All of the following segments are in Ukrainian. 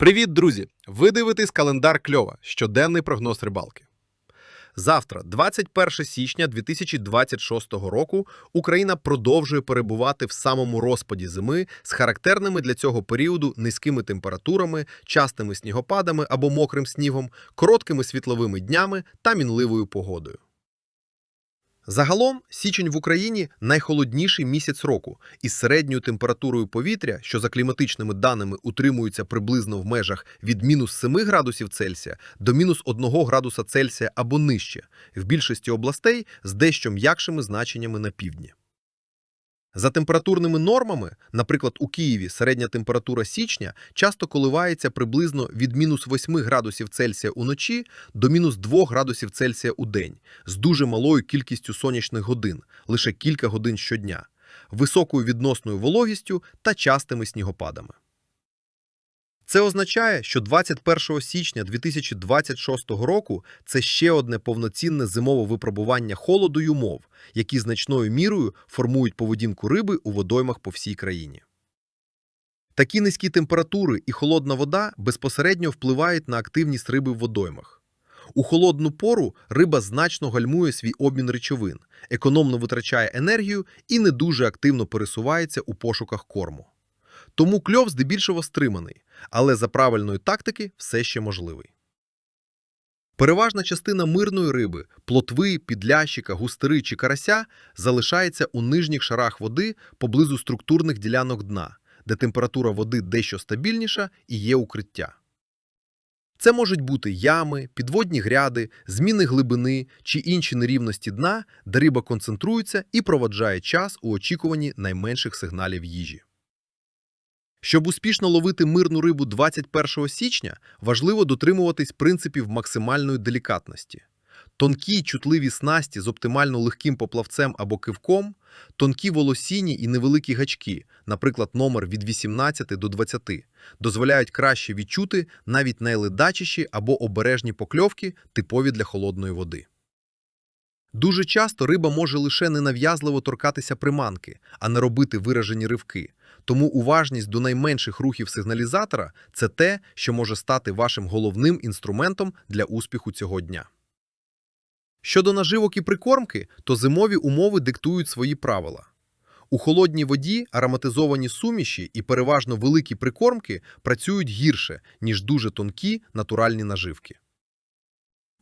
Привіт, друзі! Ви дивитесь календар Кльова, щоденний прогноз рибалки. Завтра, 21 січня 2026 року, Україна продовжує перебувати в самому розпаді зими з характерними для цього періоду низькими температурами, частими снігопадами або мокрим снігом, короткими світловими днями та мінливою погодою. Загалом, січень в Україні найхолодніший місяць року із середньою температурою повітря, що за кліматичними даними утримується приблизно в межах від мінус 7 градусів Цельсія до мінус 1 градуса Цельсія або нижче, в більшості областей з дещо м'якшими значеннями на півдні. За температурними нормами, наприклад, у Києві середня температура січня часто коливається приблизно від мінус 8 градусів Цельсія уночі до мінус 2 градусів Цельсія у день, з дуже малою кількістю сонячних годин, лише кілька годин щодня, високою відносною вологістю та частими снігопадами. Це означає, що 21 січня 2026 року це ще одне повноцінне зимове випробування холоду й умов, які значною мірою формують поведінку риби у водоймах по всій країні. Такі низькі температури і холодна вода безпосередньо впливають на активність риби в водоймах. У холодну пору риба значно гальмує свій обмін речовин, економно витрачає енергію і не дуже активно пересувається у пошуках корму. Тому кльов здебільшого стриманий, але за правильної тактики все ще можливий. Переважна частина мирної риби, плотви, підлящика, густери чи карася залишається у нижніх шарах води поблизу структурних ділянок дна, де температура води дещо стабільніша і є укриття. Це можуть бути ями, підводні гряди, зміни глибини чи інші нерівності дна, де риба концентрується і проводжає час у очікуванні найменших сигналів їжі. Щоб успішно ловити мирну рибу 21 січня, важливо дотримуватись принципів максимальної делікатності. Тонкі чутливі снасті з оптимально легким поплавцем або кивком, тонкі волосіні і невеликі гачки, наприклад, номер від 18 до 20, дозволяють краще відчути навіть найледачіші або обережні покльовки, типові для холодної води. Дуже часто риба може лише ненав'язливо торкатися приманки, а не робити виражені ривки. Тому уважність до найменших рухів сигналізатора це те, що може стати вашим головним інструментом для успіху цього дня. Щодо наживок і прикормки, то зимові умови диктують свої правила. У холодній воді ароматизовані суміші і переважно великі прикормки працюють гірше, ніж дуже тонкі натуральні наживки.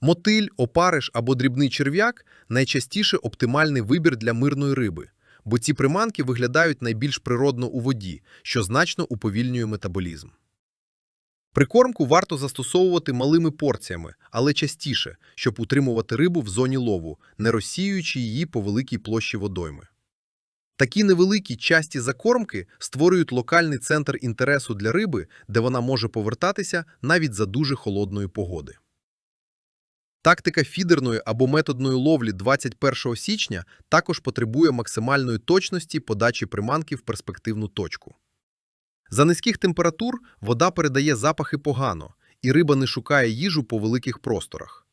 Мотиль, опариш або дрібний черв'як найчастіше оптимальний вибір для мирної риби, бо ці приманки виглядають найбільш природно у воді, що значно уповільнює метаболізм. Прикормку варто застосовувати малими порціями, але частіше, щоб утримувати рибу в зоні лову, не розсіюючи її по великій площі водойми. Такі невеликі часті закормки створюють локальний центр інтересу для риби, де вона може повертатися навіть за дуже холодної погоди. Тактика фідерної або методної ловлі 21 січня також потребує максимальної точності подачі приманки в перспективну точку. За низьких температур вода передає запахи погано, і риба не шукає їжу по великих просторах.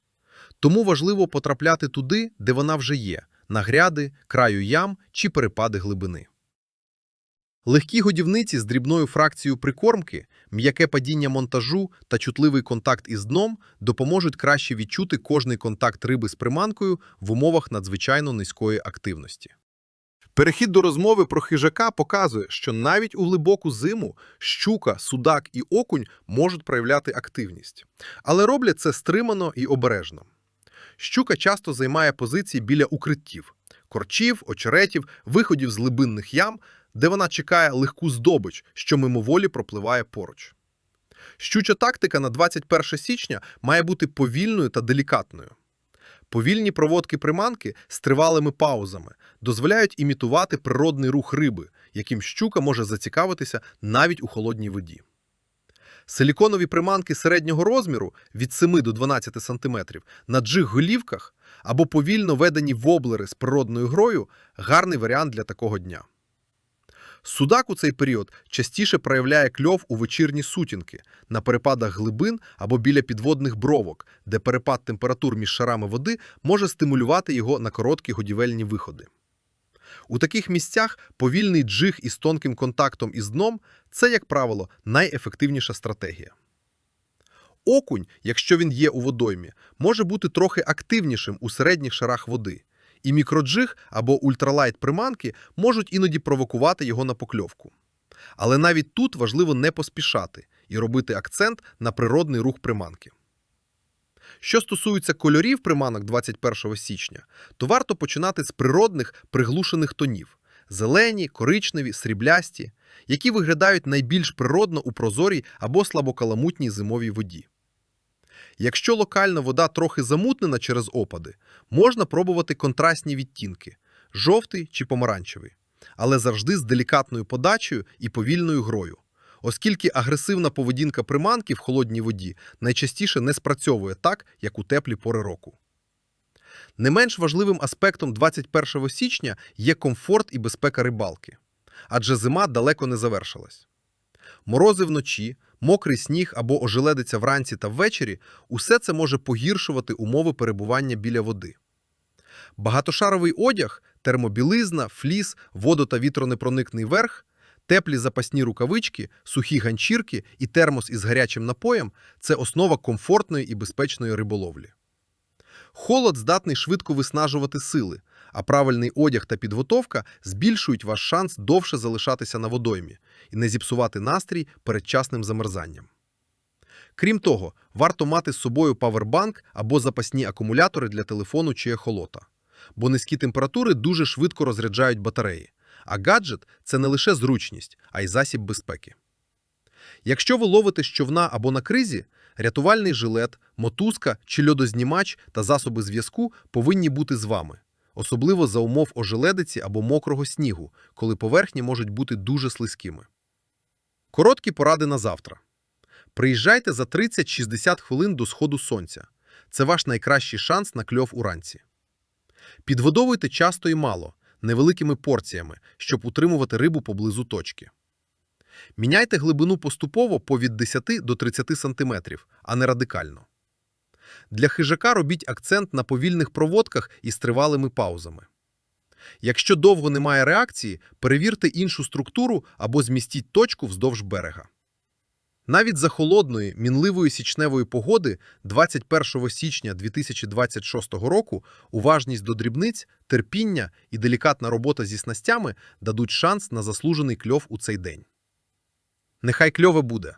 Тому важливо потрапляти туди, де вона вже є на гряди, краю ям чи перепади глибини. Легкі годівниці з дрібною фракцією прикормки, м'яке падіння монтажу та чутливий контакт із дном допоможуть краще відчути кожний контакт риби з приманкою в умовах надзвичайно низької активності. Перехід до розмови про хижака показує, що навіть у глибоку зиму щука, судак і окунь можуть проявляти активність, але роблять це стримано і обережно. Щука часто займає позиції біля укриттів, корчів, очеретів, виходів з глибинних ям, де вона чекає легку здобич, що мимоволі пропливає поруч. Щуча тактика на 21 січня має бути повільною та делікатною. Повільні проводки приманки з тривалими паузами дозволяють імітувати природний рух риби, яким щука може зацікавитися навіть у холодній воді. Силіконові приманки середнього розміру від 7 до 12 см на джиг-голівках або повільно ведені воблери з природною грою гарний варіант для такого дня. Судак у цей період частіше проявляє кльов у вечірні сутінки, на перепадах глибин або біля підводних бровок, де перепад температур між шарами води може стимулювати його на короткі годівельні виходи. У таких місцях повільний джиг із тонким контактом із дном це, як правило, найефективніша стратегія. Окунь, якщо він є у водоймі, може бути трохи активнішим у середніх шарах води, і мікроджиг або ультралайт приманки можуть іноді провокувати його на покльовку. Але навіть тут важливо не поспішати і робити акцент на природний рух приманки. Що стосується кольорів приманок 21 січня, то варто починати з природних приглушених тонів зелені, коричневі, сріблясті, які виглядають найбільш природно у прозорій або слабокаламутній зимовій воді. Якщо локально вода трохи замутнена через опади, можна пробувати контрастні відтінки жовтий чи помаранчевий, але завжди з делікатною подачею і повільною грою, оскільки агресивна поведінка приманки в холодній воді найчастіше не спрацьовує так, як у теплі пори року. Не менш важливим аспектом 21 січня є комфорт і безпека рибалки, адже зима далеко не завершилась. Морози вночі, мокрий сніг або ожеледиця вранці та ввечері усе це може погіршувати умови перебування біля води. Багатошаровий одяг, термобілизна, фліс, водо- та вітронепроникний верх, теплі запасні рукавички, сухі ганчірки і термос із гарячим напоєм це основа комфортної і безпечної риболовлі. Холод здатний швидко виснажувати сили, а правильний одяг та підготовка збільшують ваш шанс довше залишатися на водоймі і не зіпсувати настрій передчасним замерзанням. Крім того, варто мати з собою павербанк або запасні акумулятори для телефону чи ехолота, бо низькі температури дуже швидко розряджають батареї, а гаджет це не лише зручність, а й засіб безпеки. Якщо ви ловите з човна або на кризі, рятувальний жилет, мотузка чи льодознімач та засоби зв'язку повинні бути з вами, особливо за умов ожеледиці або мокрого снігу, коли поверхні можуть бути дуже слизькими. Короткі поради на завтра. Приїжджайте за 30-60 хвилин до сходу сонця. Це ваш найкращий шанс на кльов уранці. Підгодовуйте часто і мало, невеликими порціями, щоб утримувати рибу поблизу точки. Міняйте глибину поступово по від 10 до 30 см, а не радикально. Для хижака робіть акцент на повільних проводках із тривалими паузами. Якщо довго немає реакції, перевірте іншу структуру або змістіть точку вздовж берега. Навіть за холодної, мінливої січневої погоди 21 січня 2026 року уважність до дрібниць, терпіння і делікатна робота зі снастями дадуть шанс на заслужений кльов у цей день. Нехай кльове буде!